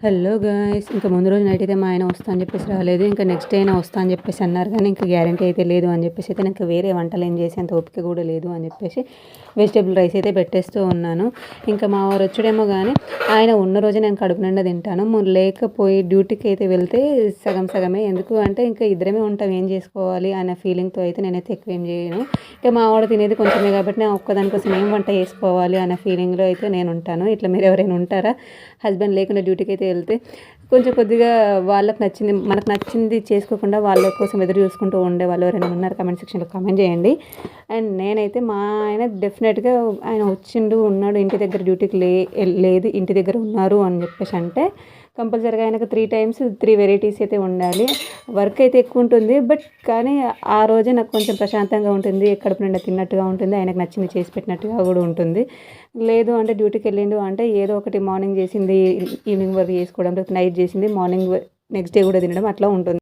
Hello guys ఇంకా ముందు రోజు నైట్ అయితే మా ఆయన వస్తా అని చెప్పేసి రాలేదు. ఇంకా నెక్స్ట్ డే అయినా వస్తా అని చెప్పేసి అన్నారు కానీ ఇంకా గ్యారంటీ అయితే లేదు అని చెప్పేసి అయితే నాకు వేరే వంటలు ఏం చేసేంత ఓపిక కూడా లేదు అని చెప్పేసి వెజిటేబుల్ రైస్ అయితే పెట్టేస్తూ ఉన్నాను. ఇంకా మా వారు వచ్చాడేమో కానీ ఆయన ఉన్న రోజే నేను కడుపు నిండా తింటాను. లేకపోయి డ్యూటీకి అయితే వెళ్తే సగం సగమే. ఎందుకు అంటే ఇంకా ఇద్దరమే ఉంటాం ఏం చేసుకోవాలి అనే ఫీలింగ్తో అయితే నేనైతే ఎక్కువ ఏం చేయను. ఇంకా మా వాడు తినేది కొంచెమే కాబట్టి నేను ఒక్కదానికోసం ఏం వంట చేసుకోవాలి అనే ఫీలింగ్లో అయితే నేను ఉంటాను. ఇట్లా మీరు ఎవరైనా ఉంటారా? హస్బెండ్ లేకుండా డ్యూటీకి అయితే వెళ్తే కొంచెం కొద్దిగా వాళ్ళకి నచ్చింది మనకు నచ్చింది చేసుకోకుండా వాళ్ళ కోసం ఎదురు చూసుకుంటూ ఉండే వాళ్ళు ఎవరైనా ఉన్నారు కమెంట్ సెక్షన్లో కమెంట్ చేయండి. అండ్ నేనైతే మా ఆయన డెఫినెట్గా ఆయన వచ్చిండు ఉన్నాడు ఇంటి దగ్గర డ్యూటీకి లే లేదు ఇంటి దగ్గర ఉన్నారు అని చెప్పేసి అంటే కంపల్సరీగా ఆయనకు త్రీ టైమ్స్ త్రీ వెరైటీస్ అయితే ఉండాలి. వర్క్ అయితే ఎక్కువ ఉంటుంది బట్ కానీ ఆ రోజే నాకు కొంచెం ప్రశాంతంగా ఉంటుంది ఎక్కడ నిండా తిన్నట్టుగా ఉంటుంది ఆయనకు నచ్చింది చేసి పెట్టినట్టుగా కూడా ఉంటుంది. లేదు అంటే డ్యూటీకి వెళ్ళిండు అంటే ఏదో ఒకటి మార్నింగ్ చేసింది ఈవినింగ్ వరకు చేసుకోవడం నైట్ చేసింది మార్నింగ్ నెక్స్ట్ డే కూడా తినడం అట్లా ఉంటుంది.